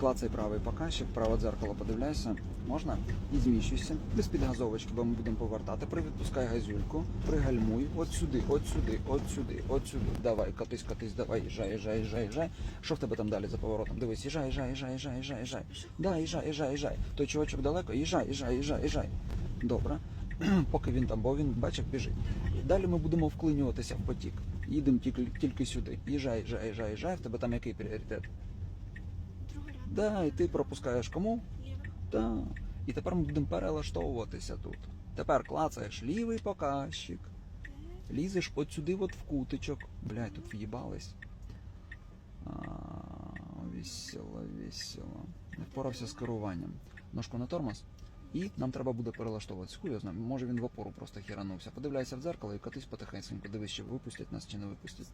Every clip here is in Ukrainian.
Клацай правий показчик, праве дзеркало подивляйся. Можна? І зміщуйся. Без підгазовочки, бо ми будемо повертати. Привідпускай газюльку, пригальмуй. От сюди, от сюди, от сюди, от сюди. Давай, катись, катись, давай, їжджай, їжджай, їжджай, їжджай. Що в тебе там далі за поворотом? Дивись, їжджай, їжджай, їжджай, їжджай, їжджай, їжджай. Да, їжджай, їжджай, їжджай. Той чувачок далеко, їжджай, їжджай, їжджай, їжджай. Добре. Поки він там, бо він бачив, біжить. Далі ми будемо вклинюватися в потік. Їдемо тільки, тільки сюди. Їжджай, їжджай, їжджай, їжджай. В тебе там який пріоритет? Да, і ти пропускаєш кому? Так. І тепер ми будемо перелаштовуватися тут. Тепер клацаєш лівий показчик, лізеш от сюди от в кутичок. Блядь, тут в'їбались. Весело, весело. Не впорався з керуванням. Ножку на тормоз. І нам треба буде перелаштовуватися. Хуй його знає, може він в опору просто хіранувся. Подивляйся в дзеркало і катись потихеньку. Дивись, чи випустять нас чи не випустять.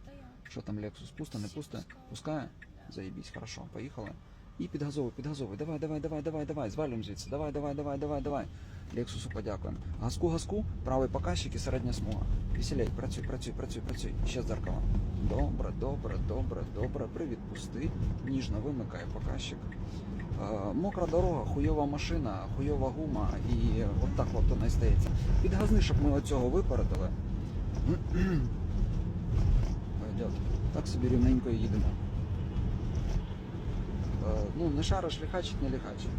Що там Lexus пусто, не пусто? Пускає? Заєбісь, хорошо, поїхали. І підгазовуй, підгазовуй. Давай, давай, давай, давай, давай. Звалюємо звідси. Давай, давай, давай, давай, давай. Лексусу подякуємо. Газку, газку, правий показчик і середня смуга. Веселей, працюй, працюй, працюй, працюй. Ще дзеркало. Добре, добре, добре, добре. Привід, пусти. Ніжно вимикай показчик. Мокра дорога, хуйова машина, хуйова гума і от так от не стається. Підгазни, щоб ми оцього випередили. Так собі рівненько їдемо. Ну, не шариш, ліхачить, не ліхачить.